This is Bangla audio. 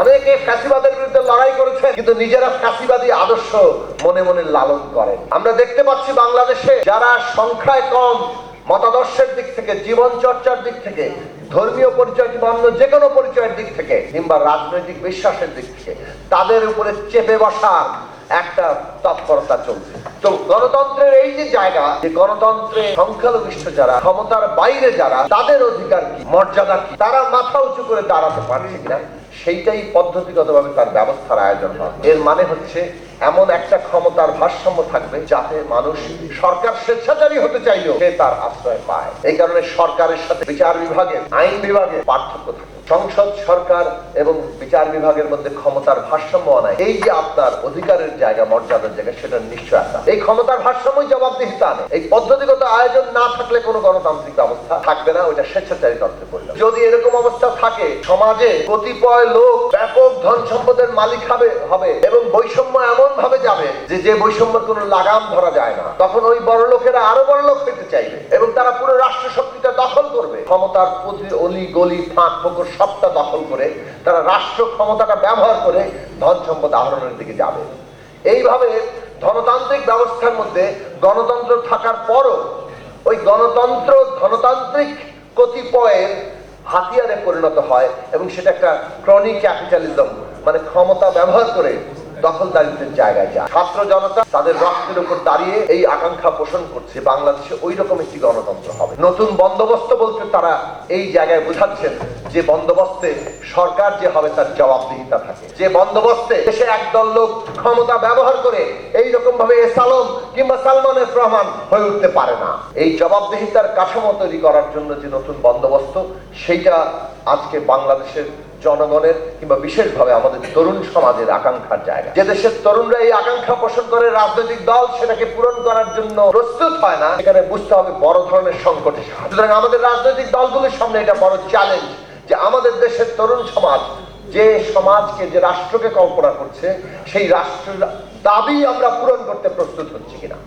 অনেকে ফ্যাসিবাদের বিরুদ্ধে লড়াই করেছেন, কিন্তু নিজেরা ফ্যাসিবাদী আদর্শ মনে মনে লালন করেন। আমরা দেখতে পাচ্ছি বাংলাদেশে যারা সংখ্যায় কম, মতাদর্শের দিক থেকে জীবন চর্চার দিক থেকে, ধর্মীয় পরিচয় কিংবা অন্য যে কোনো পরিচয়ের দিক থেকে, কিংবা রাজনৈতিক বিশ্বাসের দিক থেকে, তাদের উপরে চেপে বসার একটা তৎপরতা চলছে। তো গণতন্ত্রের এই যে জায়গা, যে গণতন্ত্রে সংখ্যালঘিষ্ঠ যারা, ক্ষমতার বাইরে যারা, তাদের অধিকার কি, মর্যাদা কি, তারা মাথা উঁচু করে দাঁড়াতে পারছে কিনা? সেইটাই পদ্ধতিগতভাবে তার ব্যবস্থার আয়োজন হয়। এর মানে হচ্ছে এমন একটা ক্ষমতার ভারসাম্য থাকবে যাতে মানুষ সরকার স্বেচ্ছাচারী হতে চাইলেও সে তার আশ্রয় পায়। এই কারণে সরকারের সাথে বিচার বিভাগের আইন বিভাগের পার্থক্য থাকে। সংসদ, সরকার এবং বিচার বিভাগের মধ্যে ক্ষমতার ভারসাম্য আনায় এই যে আপনার অধিকারের জায়গা, মর্যাদার জায়গা সেটার নিশ্চয়তা এই ক্ষমতার ভারসাম্যই জবাবদিহিতা আনে এই পদ্ধতিগত আয়োজন না থাকলে কোনো গণতান্ত্রিক ব্যবস্থা থাকবে না। ওইটা স্বেচ্ছাচারী তন্ত্রে পরিণত। যদি এরকম অবস্থা থাকে, সমাজে কতিপয় লোক ব্যাপক ধন সম্পদের মালিক হবে হবে এবং বৈষম্য এমন ভাবে যাবে যে যে বৈষম্যের কোনো লাগাম ধরা যায় না, তখন ওই বড় লোকেরা আরও বড় লোক চাইবে এবং তারা পুরো রাষ্ট্র শক্তিটা দখল করবে। ক্ষমতার প্রতি অলি গলি ফাঁক সবটা দখল করে তারা রাষ্ট্র ক্ষমতাটা ব্যবহার করে ধন সম্পদ আহরণের দিকে যাবে। এইভাবে ধনতান্ত্রিক ব্যবস্থার মধ্যে গণতন্ত্র থাকার পরও ওই গণতন্ত্র ধনতান্ত্রিক কতিপয়ের হাতিয়ারে পরিণত হয় এবং সেটা একটা ক্রনিক ক্যাপিটালিজম মানে ক্ষমতা ব্যবহার করে দখলদারিত্বের জায়গায় যায়। ছাত্র জনতা তাদের রক্তের উপর দাঁড়িয়ে এই আকাঙ্ক্ষা পোষণ করছে। বাংলাদেশে ওই রকম একটি গণতন্ত্র হবে। নতুন বন্দোবস্ত বলতে তারা এই জায়গায় বোঝাচ্ছেন যে বন্দোবস্তে সরকার যে হবে তার জবাবদিহিতা থাকে। যে বন্দোবস্তে দেশে একদল লোক ক্ষমতা ব্যবহার করে এই রকম ভাবে এসালম কিংবা সালমান এফ রহমান হয়ে উঠতে পারে না। এই জবাবদিহিতার কাঠামো তৈরি করার জন্য যে নতুন বন্দোবস্ত, সেইটা আজকে বাংলাদেশের জনগণের কিংবা বিশেষভাবে আমাদের তরুণ সমাজের আকাঙ্ক্ষার জায়গা। যে দেশের তরুণরা এই আকাঙ্ক্ষা পোষণ করে রাজনৈতিক দল সেটাকে পূরণ করার জন্য প্রস্তুত হয় না, এখানে বুঝতে হবে বড় ধরনের সংকটের সুতরাং আমাদের রাজনৈতিক দলগুলির সামনে এটা বড় চ্যালেঞ্জ যে আমাদের দেশের তরুণ সমাজ যে সমাজকে, যে রাষ্ট্রকে কল্পনা করছে, সেই রাষ্ট্রের দাবি আমরা পূরণ করতে প্রস্তুত হচ্ছি কিনা।